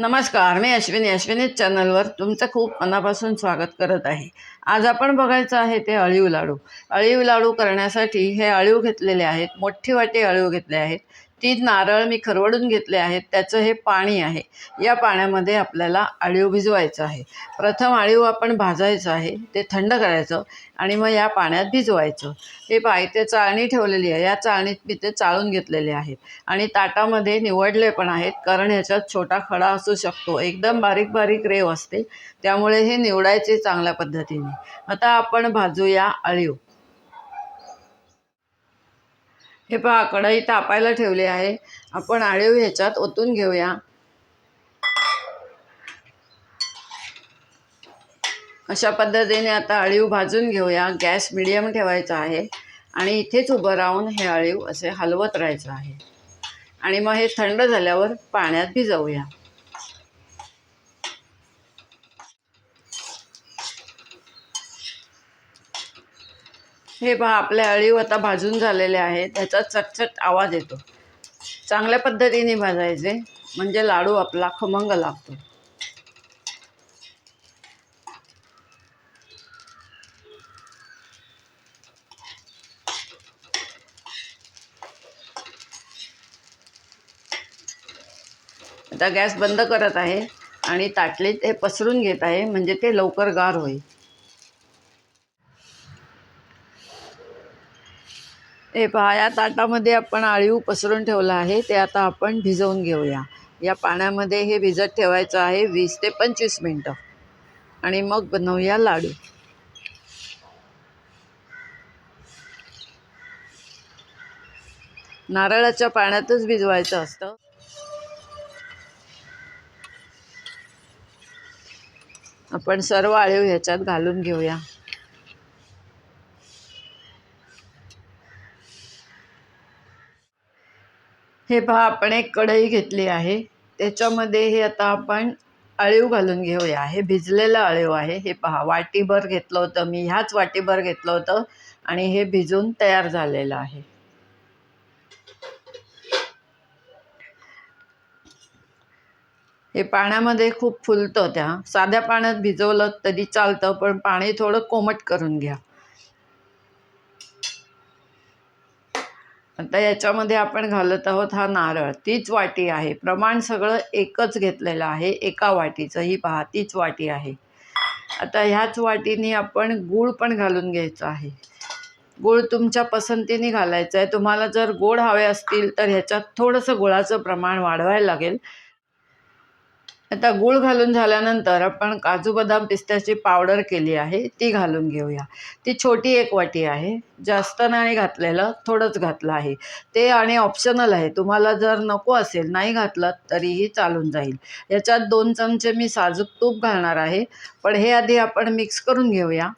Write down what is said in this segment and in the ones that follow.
नमस्कार मी अश्विनी. अश्विनी चॅनलवर तुमचं खूप मनापासून स्वागत करत आहे. आज आपण बघायचं आहे ते अळीव लाडू. अळीव लाडू करण्यासाठी हे अळीव घेतलेले आहेत मोठी वाटी अळीव घेतले आहेत. ती नारळ मी खरवडून घेतले आहेत त्याचं हे पाणी आहे. या पाण्यामध्ये आपल्याला अळीव भिजवायचं आहे. प्रथम अळीव आपण भाजायचं आहे ते थंड करायचं आणि मग या पाण्यात भिजवायचं. हे पाय ते चाळणी ठेवलेली आहे. या चाळणीत मी ते चाळून घेतलेले आहेत आणि ताटामध्ये निवडले पण आहेत कारण ह्याच्यात छोटा खडा असू शकतो. एकदम बारीक बारीक रेव असते त्यामुळे हे निवडायचे चांगल्या पद्धतीने. आता आपण भाजूया अळीव हे पहा कढई तापायला ठेवली आहे. आपण आळीव ह्याच्यात ओतून घेऊया. अशा पद्धतीने आता अळीव भाजून घेऊया. गॅस मिडियम ठेवायचा आहे आणि इथेच उभं राहून हे अळीव असे हलवत राहायचं आहे. आणि मग हे थंड झाल्यावर पाण्यात भिजवूया. हे पहा आपल्या अळीव आता भाजून झालेले आहे. त्याचा चटचट आवाज येतो. चांगल्या पद्धतीने भाजायचे. म्हणजे लाडू आपला खमंग लागतो. आता गॅस बंद करत आहे आणि ताटलीत ते पसरून घेत आहे. म्हणजे ते लवकर गार होईल. हे पहा या ताटामध्ये आपण आळीव पसरून ठेवलं आहे. ते आता आपण भिजवून घेऊया. या पाण्यामध्ये हे भिजत ठेवायचं आहे वीस ते पंचवीस मिनटं. आणि मग बनवूया लाडू. नारळाच्या पाण्यातच भिजवायचं असतं. आपण सर्व आळीव ह्याच्यात घालून घेऊया. हे पहा आपण एक कढई घेतली आहे. त्याच्यामध्ये हे आता आपण अळीव घालून घेऊया. हे भिजलेलं अळीव आहे. हे पहा वाटीभर घेतलं होतं. मी ह्याच वाटीभर घेतलं होतं आणि हे भिजून तयार झालेलं आहे. हे पाण्यामध्ये खूप फुलतं त्या. साध्या पाण्यात भिजवलं तरी चालतं पण पाणी थोडं कोमट करून घ्या. आता याच्यामध्ये आपण घालत आहोत हा नारळ. तीच वाटी आहे. प्रमाण सगळं एकच घेतलेलं आहे. एका वाटीचं ही पहा तीच वाटी आहे. आता ह्याच वाटीने आपण गूळ पण घालून घ्यायचं आहे. गूळ तुमच्या पसंतीने घालायचं आहे. तुम्हाला जर गोड हवे असतील तर ह्याच्यात थोडंसं गुळाचं प्रमाण वाढवायला लागेल. आता गूळ घालून झाल्यानंतर आपण काजू बदाम पिस्त्याची पावडर केली आहे ती घालून घेऊया. ती छोटी एक वाटी आहे. जास्त नाही घातलेलं थोडंच घातलं आहे. ते आणि ऑप्शनल आहे. तुम्हाला जर नको असेल नाही घातलं तरीही चालून जाईल. याच्यात दोन चमचे मी साजूक तूप घालणार आहे. पण हे आधी आपण मिक्स करून घेऊया.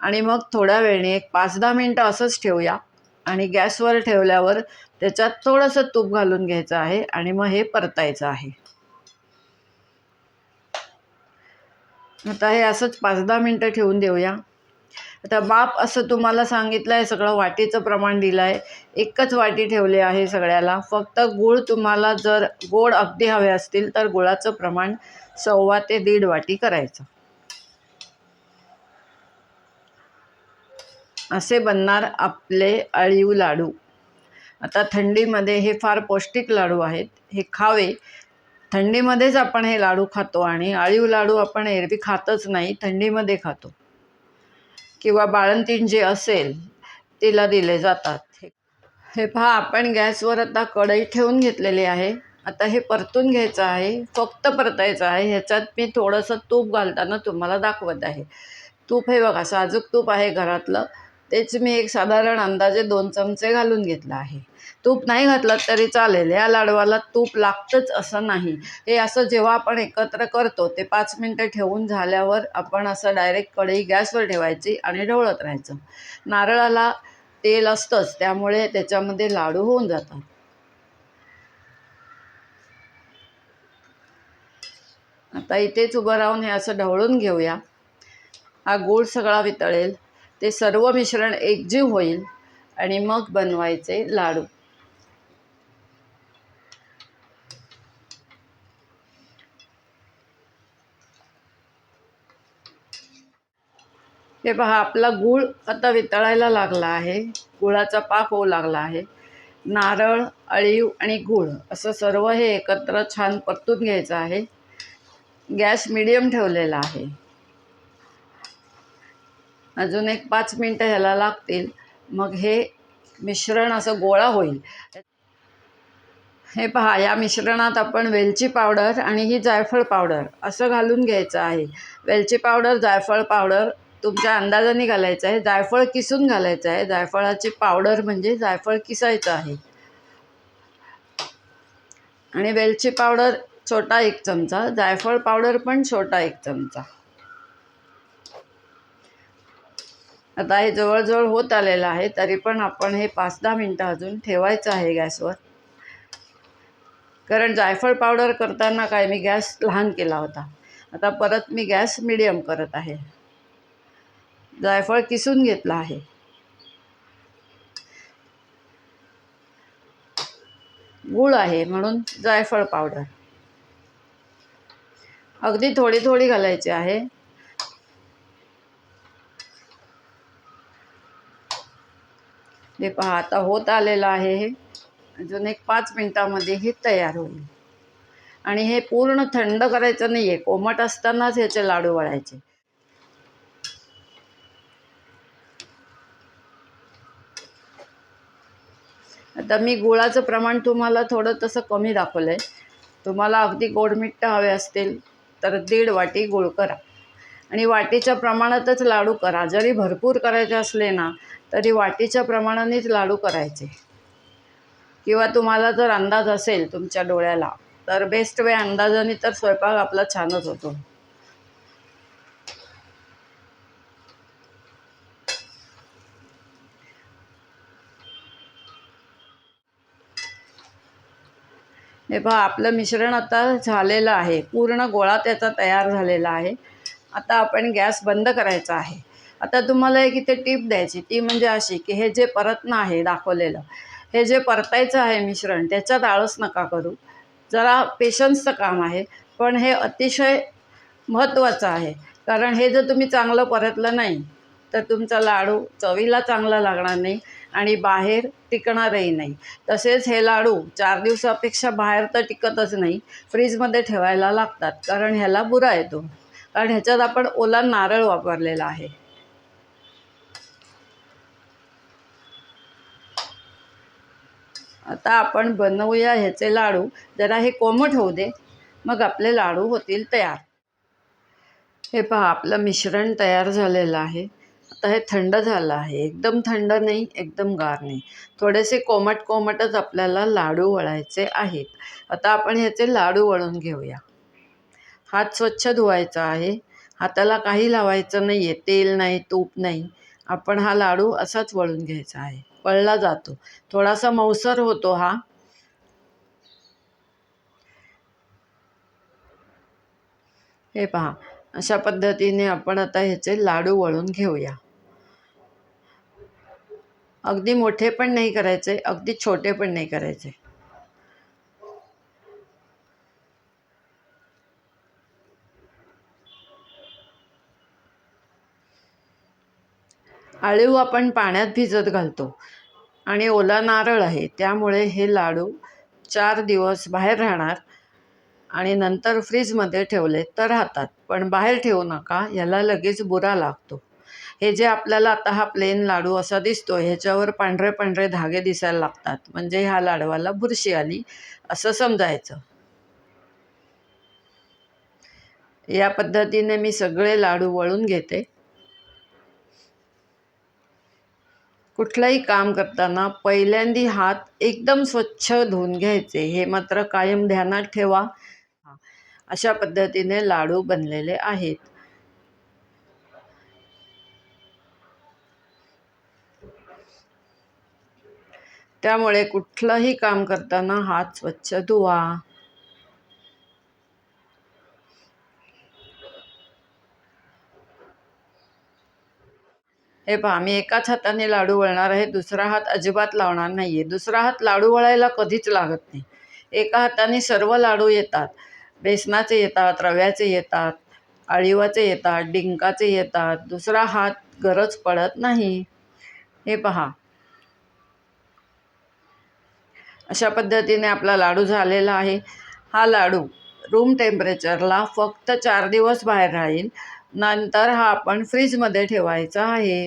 आणि मग थोड्या वेळाने एक पाच दहा मिनटं असंच ठेवूया. आणि गॅसवर ठेवल्यावर त्याच्यात थोडंसं तूप घालून घ्यायचं आहे आणि मग हे परतायचं आहे. आता हे असंच पाच दहा मिनटं ठेवून देऊया. आता बाप असं तुम्हाला सांगितलं आहे सगळं वाटीचं प्रमाण दिलं आहे एकच वाटी ठेवली आहे सगळ्याला. फक्त गूळ तुम्हाला जर गोड अगदी हवे असतील तर गुळाचं प्रमाण सव्वा ते दीड वाटी करायचं. असे बनणार आपले अळीव लाडू. आता थंडीमध्ये हे फार पौष्टिक लाडू आहेत. हे खावे थंडीमध्येच आपण हे लाडू खातो आणि अळीव लाडू आपण एरवी खातच नाही थंडीमध्ये खातो. किंवा बाळंतीण जे असेल तिला दिले जातात. हे हे पहा आपण गॅसवर आता कढई ठेवून घेतलेली आहे. आता हे परतून घ्यायचं आहे फक्त परतायचं आहे. ह्याच्यात मी थोडंसं तूप घालताना तुम्हाला दाखवत आहे. तूप हे बघा साजूक तूप आहे घरातलं. तेच मी एक साधारण अंदाजे दोन चमचे घालून घेतलं आहे. तूप नाही घातलं तरी चालेल. या लाडवाला तूप लागतंच असं नाही. हे असं जेव्हा आपण एकत्र करतो ते पाच मिनटं ठेवून झाल्यावर आपण असं डायरेक्ट कढई गॅसवर ठेवायची आणि ढवळत राहायचं. नारळाला तेल असतंच त्यामुळे त्याच्यामध्ये लाडू होऊन जातात. आता इथेच उभं राहून हे असं ढवळून घेऊया. हा गूळ सगळा वितळेल. ते सर्व मिश्रण एकजीव होईल आणि मग बनवायचे लाडू. हे पहा आपला गूळ आता वितळायला लागला आहे. गुळाचा पाक होऊ लागला आहे. नारळ अळीव आणि गूळ असं सर्व हे एकत्र छान परतून घ्यायचं आहे. गॅस मिडियम ठेवलेला आहे. अजून एक पाच मिनटं ह्याला लागतील. मग हे मिश्रण असं गोळा होईल. हे पहा या मिश्रणात आपण वेलची पावडर आणि ही जायफळ पावडर असं घालून घ्यायचं आहे. वेलची पावडर जायफळ पावडर तुमच्या अंदाजाने घालायचं आहे. जायफळ किसून घालायचं आहे. जायफळाची पावडर म्हणजे जायफळ किसायचं आहे. आणि वेलची पावडर छोटा एक चमचा जायफळ पावडर पण छोटा एक चमचा. आता हे जवळजवळ होत आलेलं आहे तरी पण आपण हे पाच दहा मिनटं अजून ठेवायचं आहे गॅसवर. कारण जायफळ पावडर करताना काय मी गॅस लहान केला होता. आता परत मी गॅस मिडियम करत आहे. जायफळ किसून घेतलं आहे. गूळ आहे म्हणून जायफळ पावडर. अगदी थोडी थोडी घालायची आहे. हे पहा आता होत आलेलं आहे हे. अजून एक पाच मिनटामध्ये हे तयार होईल. आणि हे पूर्ण थंड करायचं नाही आहे कोमट असतानाच ह्याचे लाडू वळायचे. आता मी गुळाचं प्रमाण तुम्हाला थोडं तसं कमी दाखवलं आहे तुम्हाला अगदी गोडमिट्ट हवे असतील तर दीड वाटी गुळ करा. आणि वाटीच्या प्रमाणातच लाडू करा. जरी भरपूर करायचे असले ना तरी वाटीच्या प्रमाणानेच लाडू करायचे. किंवा तुम्हाला जर अंदाज असेल तुमच्या डोळ्याला तर बेस्ट वे अंदाजाने तर स्वयंपाक आपला छानच होतो. हे पहा आपलं मिश्रण आता झालेलं आहे. पूर्ण गोळा त्याचा तयार झालेला आहे. आता आपण गॅस बंद करायचा आहे. आता तुम्हाला एक इथे टीप द्यायची. ती म्हणजे अशी की हे जे परतणं आहे दाखवलेलं हे जे परतायचं आहे मिश्रण त्याच्यात आळस नका करू. जरा पेशन्सचं काम आहे पण हे अतिशय महत्त्वाचं आहे. कारण हे जर तुम्ही चांगलं परतलं नाही तर तुमचा लाडू चवीला चांगला लागणार नाही आणि बाहेर टिकणारही नाही. तसेच हे लाडू चार दिवसापेक्षा बाहेर तर टिकतच नाही फ्रीजमध्ये ठेवायला लागतात. कारण ह्याला बुरा येतो. कारण ह्याच्यात आपण ओला नारळ वापरलेला आहे. आता आपण बनवूया ह्याचे लाडू. जरा हे कोमट होऊ दे. मग आपले लाडू होतील तयार. हे पहा आपलं मिश्रण तयार झालेलं आहे. आता हे थंड झालं आहे. एकदम थंड नाही एकदम गार नाही. थोडेसे कोमट कोमटच आपल्याला लाडू वळायचे आहेत. आता आपण ह्याचे लाडू वळून घेऊया. हात स्वच्छ धुवायचा आहे. हाताला काही लावायचं नाही आहे तेल नाही तूप नाही. आपण हा लाडू असाच वळून घ्यायचा आहे. वळला जातो. थोडासा मऊसर होतो हा. हे पहा. अशा पद्धतीने आपण आता ह्याचे लाडू वळून घेऊया. अगदी मोठे पण नाही करायचे अगदी छोटे पण नाही करायचे. आळीव आपण पाण्यात भिजत घालतो. आणि ओला नारळ आहे. त्यामुळे हे लाडू चार दिवस बाहेर राहणार आणि नंतर फ्रीजमध्ये ठेवले तर राहतात. पण बाहेर ठेवू नका याला लगेच बुरा लागतो. हे जे आपल्याला आता हा प्लेन लाडू असा दिसतो ह्याच्यावर पांढरे पांढरे धागे दिसायला लागतात. म्हणजे ह्या लाडवाला बुरशी आली असं समजायचं. या पद्धतीने मी सगळे लाडू वळून घेते. कुठलंही काम करताना पहिल्यांदी हात एकदम स्वच्छ धुवून घ्यायचे. हे मात्र कायम ध्यानात ठेवा. अशा पद्धतीने लाडू बनलेले आहेत. त्यामुळे कुठलंही काम करताना हात स्वच्छ धुवा. हे पहा मी एकाच हाताने लाडू वळणार आहे दुसरा हात अजिबात लावणार नाही आहे दुसरा हात लाडू वळायला कधीच लागत नाही. एका हाताने सर्व लाडू येतात. बेसनाचे येतात रव्याचे येतात आळीवाचे येतात डिंकाचे येतात. दुसरा हात गरज पडत नाही. हे पहा. अशा पद्धतीने आपला लाडू झालेला आहे. हा लाडू रूम टेम्परेचरला फक्त चार दिवस बाहेर राहील. नंतर हा आपण फ्रीजमध्ये ठेवायचा आहे.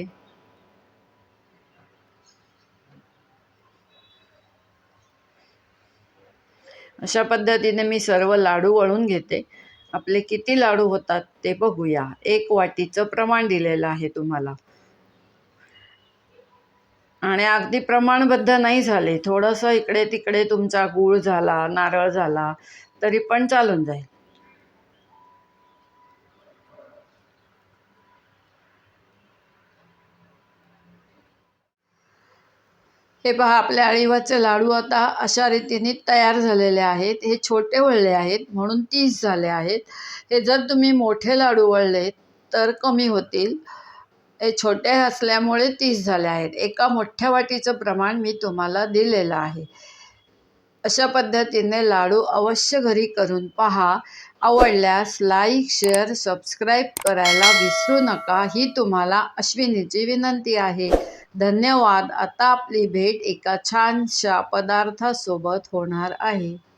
अशा पद्धतीने मी सर्व लाडू वळून घेते. आपले किती लाडू होतात ते बघूया. एक वाटीचं प्रमाण दिलेलं आहे तुम्हाला. आणि अगदी प्रमाणबद्ध नाही झाले. थोडंसं इकडे तिकडे तुमचा गूळ झाला नारळ झाला तरी पण चालून जाईल. हे पहा आपल्या अळीवाचे लाडू आता अशा रीतीने तयार झालेले आहेत. हे छोटे वळले आहेत म्हणून तीस झाले आहेत. हे जर तुम्ही मोठे लाडू वळले तर कमी होतील. हे छोटे असल्यामुळे तीस झाले आहेत. एका मोठ्या वाटीचं प्रमाण मी तुम्हाला दिलेलं आहे. अशा पद्धतीने लाडू अवश्य घरी करून पहा. आवडल्यास लाईक शेअर सबस्क्राईब करायला विसरू नका. ही तुम्हाला अश्विनीची विनंती आहे. धन्यवाद. आता आपली भेट एका छानशा पदार्थासोबत होणार आहे.